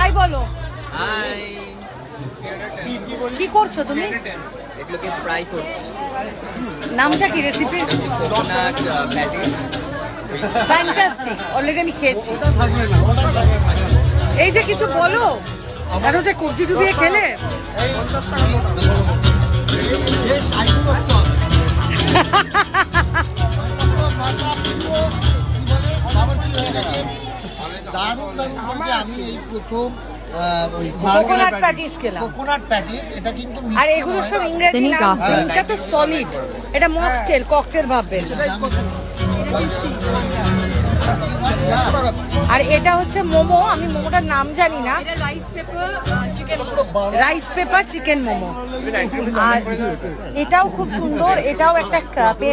High বলো। High. কি করছ তুমি? এগুলোকে ফ্রাই করছি। নামটা কি recipe coconut patties fantastic already আমি খেয়েছি। এই যে কিছু বলো এত যে কবজি ডুবিয়ে খেলে। শেষ আইগুলো stop। দারুণ দারুণ করেছে। আমি এই প্রথম ওই Coconut patties খেলাম। কোকোনাট প্যাটিস এটা কিন্তু আর এগুলো সব ইংরেজি নাম। এটা তো সলিড এটা মকটেল ককটেল ভাববেন আর এটা হচ্ছে মোমো। আমি মোমোটার নাম জানি না। Rice paper chicken momo. আর এটাও খুব সুন্দর। এটাও একটা